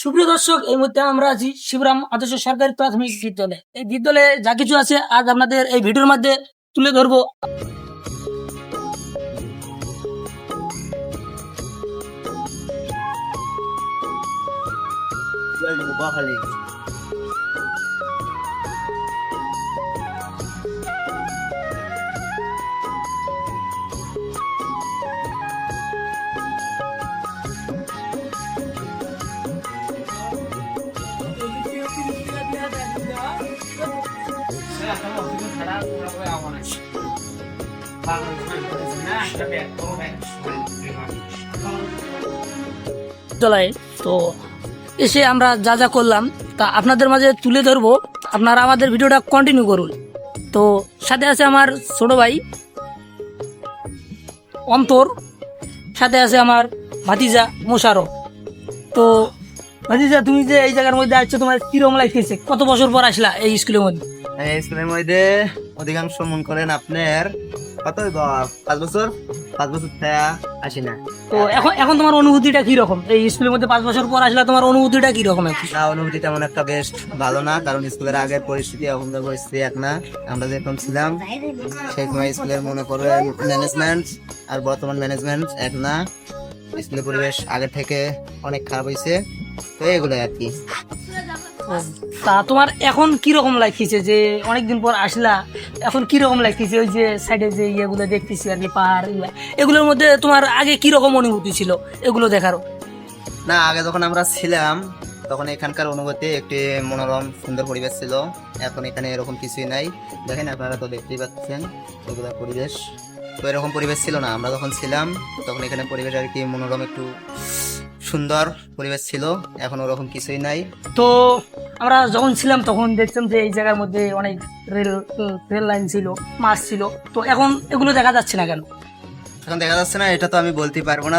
সুপ্রিয় দর্শক, এই মুহূর্তে আমরা আছি শিবরাম আদর্শ সরকারি প্রাথমিক বিদ্যালয়ে। এই বিদ্যালয়ে যা কিছু আছে আজ আপনাদের এই ভিডিওর মধ্যে তুলে ধরবো। বিদ্যালয়ে তো এসে আমরা যা যা করলাম, তা আপনাদের মাঝে তুলে ধরবো। আপনারা আমাদের ভিডিওটা কন্টিনিউ করুন। তো সাথে আছে আমার ছোট ভাই, অন্তর। সাথে আছে আমার ভাতিজা মোশারফ তো ভাতিজা তুমি যে এই জায়গার মধ্যে আসছো তোমার কীরকম লাগতেছে? কত বছর পর আসলা এই স্কুলের মধ্যে? এই স্কুলের মধ্যে অধিকাংশ মন করেন আপনার কত পাঁচ বছর? পাঁচ বছর আসি না। তো এখন এখন তোমার অনুভূতিটা কি রকম এই স্কুলের মধ্যে পাঁচ বছর পর আসলে তোমার অনুভূতিটা কি রকম না অনুভূতি তেমন একটা বেশ ভালো না কারণ স্কুলের আগের পরিস্থিতি এখনকার পরিস্থিতি এক না। আমরা যেরকম ছিলাম সেই সময় স্কুলের মনে করেন ম্যানেজমেন্ট আর বর্তমান ম্যানেজমেন্ট এক না। স্কুলের পরিবেশ আগের থেকে অনেক খারাপ হয়েছে তো এগুলো আর কি। তা তোমার এখন কি রকম লাগতেছে যে অনেকদিন পর আসলা এখন কি রকম লাগতেছে ওই যে সাইডে যে ইয়েগুলো দেখতেছি আর কি পাহাড় এগুলা, এগুলোর মধ্যে তোমার আগে কি রকম অনুভূতি ছিল? এগুলো দেখারও না আগে যখন আমরা ছিলাম তখন এখানকার অনুভূতি একটি মনোরম সুন্দর পরিবেশ ছিল। এখন এখানে এরকম কিছুই নাই। দেখেন আপনারা তো দেখতেই পাচ্ছেন এগুলো পরিবেশ। তো এরকম পরিবেশ ছিল না। আমরা যখন ছিলাম তখন এখানে পরিবেশ আর কি মনোরম একটু সুন্দর পরিবেশ ছিল এখন ওরকম কিছুই নাই। তো আমরা যখন ছিলাম তখন দেখতাম যে এই জায়গার মধ্যে অনেক রেল রেল লাইন ছিল মাছ ছিল। তো এখন এগুলো দেখা যাচ্ছে না কেন? এখন দেখা যাচ্ছে না এটা তো আমি বলতে পারব না।